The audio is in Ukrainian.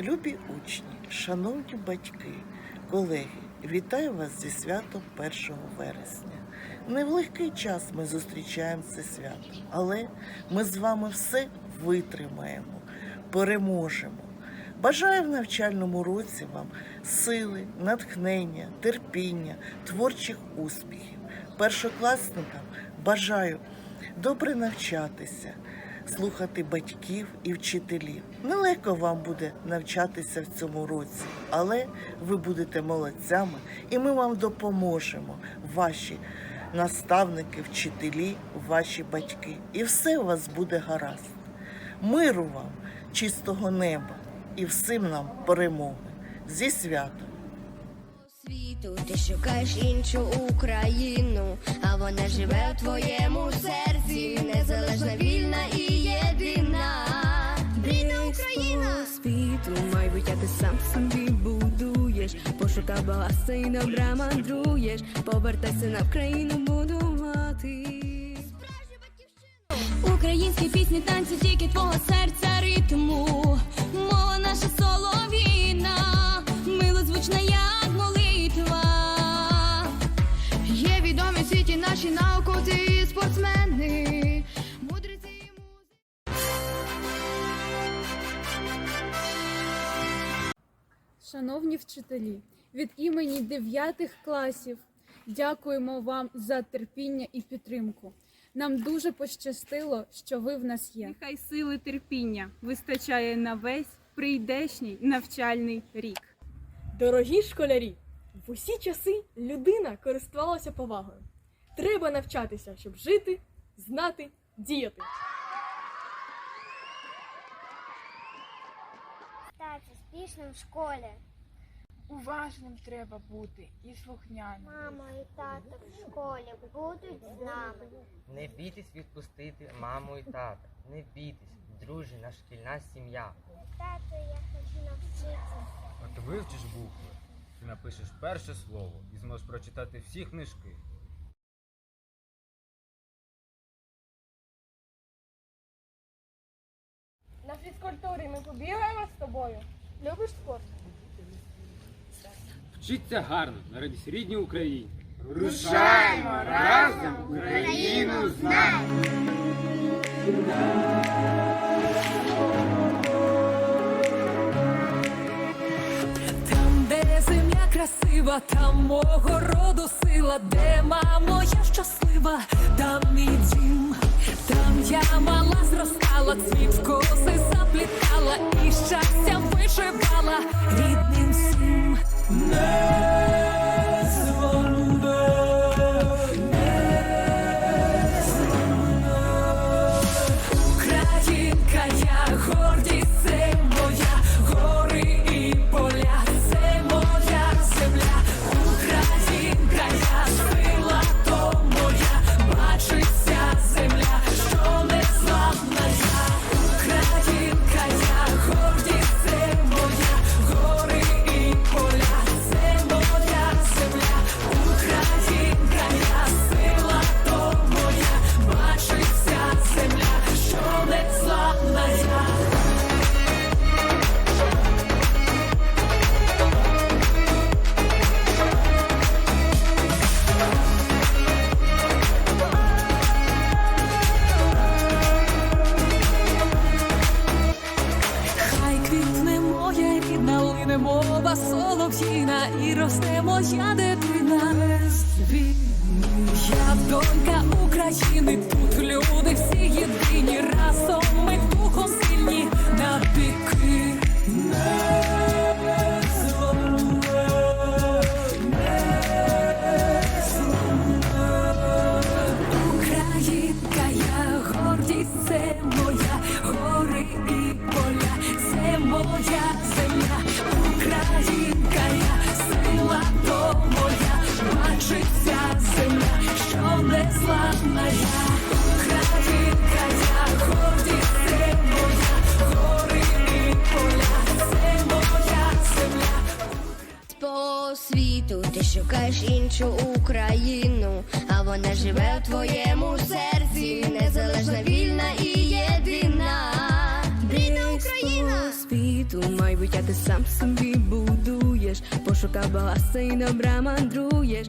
Любі учні, шановні батьки, колеги, вітаю вас зі святом 1 вересня. Не в легкий час ми зустрічаємо це свято, але ми з вами все витримаємо, переможемо. Бажаю в навчальному році вам сили, натхнення, терпіння, творчих успіхів. Першокласникам бажаю добре навчатися, слухати батьків і вчителів. Нелегко вам буде навчатися в цьому році, але ви будете молодцями, і ми вам допоможемо, ваші наставники, вчителі, ваші батьки. І все у вас буде гаразд. Миру вам, чистого неба і всім нам перемоги. Зі святом! світу, ти шукаєш іншу Україну, а вона живе в твоєму серці, незалежна, вільна і світу, майбуття ти сам собі будуєш, пошукав баласа і добра мандруєш, повертайся на Україну будувати. Українські пісні, танці, тільки твого серця Шановні вчителі, від імені 9 класів дякуємо вам за терпіння і підтримку. Нам дуже пощастило, що ви в нас є. Нехай сили терпіння вистачає на весь прийдешній навчальний рік. Дорогі школярі, в усі часи людина користувалася повагою. Треба навчатися, щоб жити, знати, діяти. Стати успішним в школі. Уважним треба бути і слухняним. Мама і тато в школі будуть з нами. Не бійтесь відпустити маму і тата. Не бійтесь, дружина, шкільна сім'я. Тато, я хочу навчитися. От вивчиш букви, ти напишеш перше слово і зможеш прочитати всі книжки. На фізкультурі ми побігаємо з тобою. Любиш спорт? Вчиться гарно на радість рідній Україні. Рушаємо разом Україну знаємо. Там, де земля красива, там мого роду сила, де мамо, я щаслива, там мій дім, там я мала зростала, цвіт в коси заплітала і щастя вишивала рідним всім. Рідна, лине мова солов'їна і росте моя дитина. Я донька України, тут люди всі шукаєш іншу Україну, а вона живе в твоєму серці, незалежна, вільна і єдина. Вільна Україна! світу, майбуття ти сам собі будуєш, пошукав баласа і добра мандруєш.